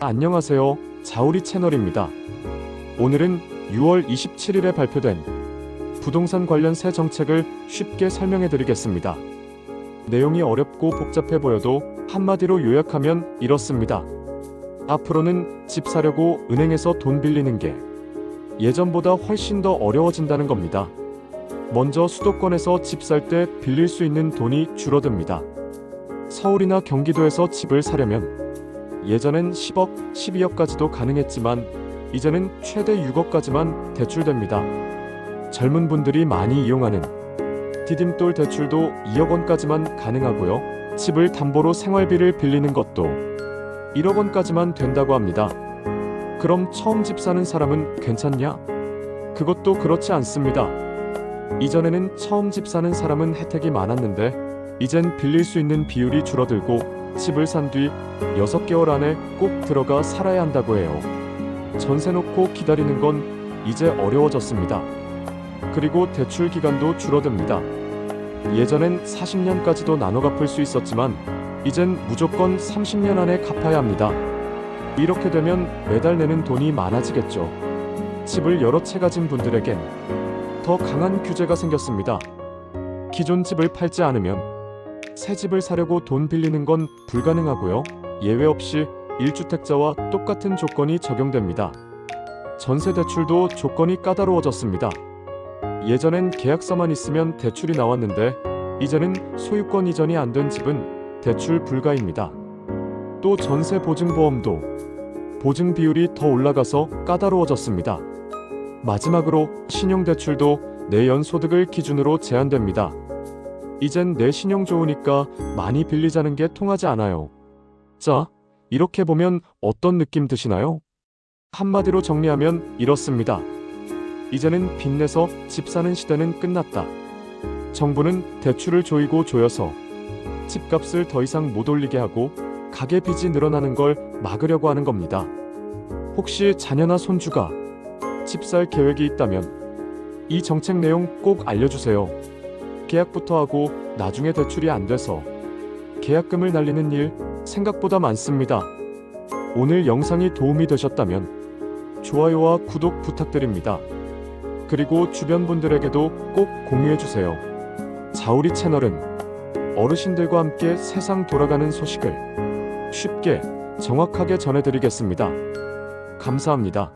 안녕하세요. 자우리 채널입니다. 오늘은 6월 27일에 발표된 부동산 관련 새 정책을 쉽게 설명해 드리겠습니다. 내용이 어렵고 복잡해 보여도 한마디로 요약하면 이렇습니다. 앞으로는 집 사려고 은행에서 돈 빌리는 게 예전보다 훨씬 더 어려워진다는 겁니다. 먼저 수도권에서 집 살 때 빌릴 수 있는 돈이 줄어듭니다. 서울이나 경기도에서 집을 사려면 예전엔 10억, 12억까지도 가능했지만 이제는 최대 6억까지만 대출됩니다. 젊은 분들이 많이 이용하는 디딤돌 대출도 2억 원까지만 가능하고요. 집을 담보로 생활비를 빌리는 것도 1억 원까지만 된다고 합니다. 그럼 처음 집 사는 사람은 괜찮냐? 그것도 그렇지 않습니다. 이전에는 처음 집 사는 사람은 혜택이 많았는데 이젠 빌릴 수 있는 비율이 줄어들고 집을 산 뒤 6개월 안에 꼭 들어가 살아야 한다고 해요. 전세 놓고 기다리는 건 이제 어려워졌습니다. 그리고 대출 기간도 줄어듭니다. 예전엔 40년까지도 나눠 갚을 수 있었지만 이젠 무조건 30년 안에 갚아야 합니다. 이렇게 되면 매달 내는 돈이 많아지겠죠. 집을 여러 채 가진 분들에겐 더 강한 규제가 생겼습니다. 기존 집을 팔지 않으면 새 집을 사려고 돈 빌리는 건 불가능하고요. 예외 없이 1주택자와 똑같은 조건이 적용됩니다. 전세 대출도 조건이 까다로워졌습니다. 예전엔 계약서만 있으면 대출이 나왔는데 이제는 소유권 이전이 안 된 집은 대출 불가입니다. 또 전세 보증보험도 보증 비율이 더 올라가서 까다로워졌습니다. 마지막으로 신용대출도 내연 소득을 기준으로 제한됩니다. 이젠 내 신용 좋으니까 많이 빌리자는 게 통하지 않아요. 자, 이렇게 보면 어떤 느낌 드시나요? 한마디로 정리하면 이렇습니다. 이제는 빚내서 집 사는 시대는 끝났다. 정부는 대출을 조이고 조여서 집값을 더 이상 못 올리게 하고 가계 빚이 늘어나는 걸 막으려고 하는 겁니다. 혹시 자녀나 손주가 집 살 계획이 있다면 이 정책 내용 꼭 알려주세요. 계약부터 하고 나중에 대출이 안 돼서 계약금을 날리는 일 생각보다 많습니다. 오늘 영상이 도움이 되셨다면 좋아요와 구독 부탁드립니다. 그리고 주변 분들에게도 꼭 공유해주세요. 자우리 채널은 어르신들과 함께 세상 돌아가는 소식을 쉽게 정확하게 전해드리겠습니다. 감사합니다.